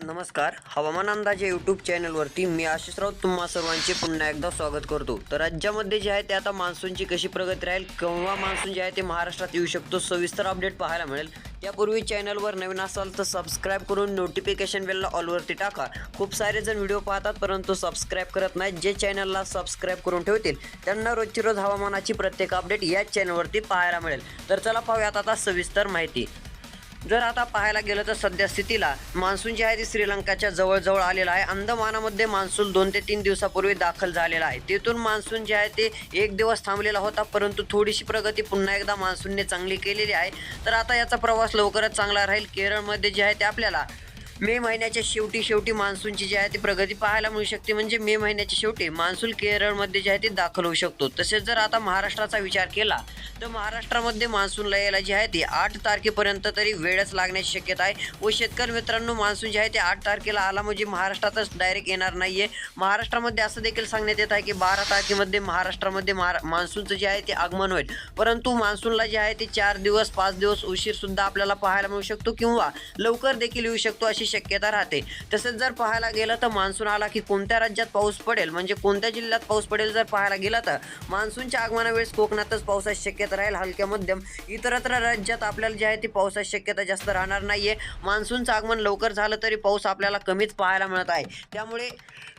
नमस्कार. हवामान अंदाजे यूट्यूब चॅनलवरती मी आशिष राऊत तुम्हा सर्वांचे पुन्हा एकदा स्वागत करतो. तर राज्यामध्ये जे आहे ते आता मान्सूनची कशी प्रगती राहील केव्हा मान्सून जे आहे ते महाराष्ट्रात येऊ शकतो सविस्तर अपडेट पाहायला मिळेल. त्यापूर्वी चॅनलवर नवीन असाल तर सबस्क्राईब करून नोटिफिकेशन बेलला ऑलवरती टाका. खूप सारे जण व्हिडिओ पाहतात परंतु सबस्क्राईब करत नाहीत. जे चॅनलला सबस्क्राईब करून ठेवतील त्यांना रोजची रोज हवामानाची प्रत्येक अपडेट याच चॅनलवरती पाहायला मिळेल. तर चला पाहूयात आता सविस्तर माहिती. जर आता पाहायला गेलं तर सध्या स्थितीला मान्सून जे आहे ते श्रीलंकाच्या जवळजवळ आलेला आहे. अंदमानामध्ये मान्सून दोन ते तीन दिवसापूर्वी दाखल झालेला आहे. तेथून मान्सून जे आहे ते एक दिवस थांबलेला होता परंतु थोडीशी प्रगती पुन्हा एकदा मान्सूनने चांगली केलेली आहे. तर आता याचा प्रवास लवकरच चांगला राहील. केरळमध्ये जे आहे ते आपल्याला मे महिन्याच्या शेवटी शेवटी मान्सूनची जी आहे ती प्रगती पाहायला मिळू शकते. म्हणजे मे महिन्याच्या शेवटी मान्सून केरळमध्ये जे आहे ते दाखल होऊ शकतो. तसेच जर आता महाराष्ट्राचा विचार केला तर महाराष्ट्रामध्ये मान्सूनला यायला जी आहे ती आठ तारखेपर्यंत तरी वेळच लागण्याची शक्यता आहे. व शेतकरी मित्रांनो मान्सून जे आहे ते आठ तारखेला आला म्हणजे महाराष्ट्रातच डायरेक्ट येणार नाही आहे महाराष्ट्रामध्ये असं देखील सांगण्यात येत आहे की बारा तारखेमध्ये महाराष्ट्रामध्ये महारा मान्सूनचं जे आहे ते आगमन होईल. परंतु मान्सूनला जे आहे ते चार दिवस पाच दिवस उशीरसुद्धा आपल्याला पाहायला मिळू शकतो किंवा लवकर देखील येऊ शकतो अशी शक्यता राहते. तसंच जर पाहायला गेलं तर मान्सून आला की कोणत्या राज्यात पाऊस पडेल? म्हणजे कोणत्या जिल्ह्यात पाऊस पडेल जर पाहायला गेलं तर? मान्सूनच्या आगमनावेळेस कोकणातच पावसाची शक्यता राहील हलक्या मध्यम. इतरत्र राज्यात आपल्याला जे आहे ती पावसाची शक्यता जास्त राहणार नाहीये. मान्सूनचं आगमन लवकर झालं तरी पाऊस आपल्याला कमीच पाहायला मिळत आहे. त्यामुळे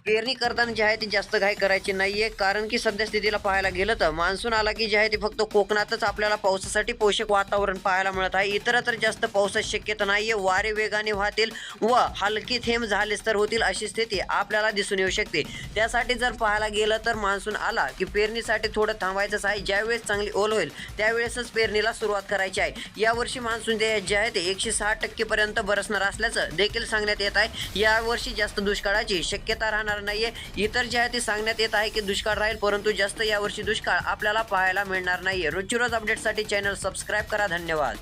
पेरणी करताना जे आहे ती जास्त घाई करायची नाहीये. कारण की सध्या स्थितीला पाहायला गेलं तर मान्सून आला की जे आहे ते फक्त कोकणातच आपल्याला पावसासाठी पोषक वातावरण पाहायला मिळत आहे. इतरत्र जास्त पावसाची शक्यता नाहीये. वारे वेगाने वाहतील व हलकी थेंब झालेच तर होतील अशी स्थिती आपल्याला दिसून येऊ शकते. त्यासाठी जर पाहायला गेलं तर मान्सून आला की पेरणीसाठी थोडं थांबायचंच आहे. ज्यावेळेस चांगली ओल होईल त्यावेळेसच पेरणीला सुरुवात करायची आहे. यावर्षी मान्सून जे जे आहे ते एकशे सहा टक्केपर्यंत बरसणार असल्याचं देखील सांगण्यात येत आहे. यावर्षी जास्त दुष्काळाची शक्यता राहणार नाहीये. इतर जे आहे ते सांगण्यात येत आहे की दुष्काळ राहील परंतु जास्त यावर्षी दुष्काळ आपल्याला पाहायला मिळणार नाहीये. रोजची रोज अपडेटसाठी चॅनल सबस्क्राईब करा. धन्यवाद.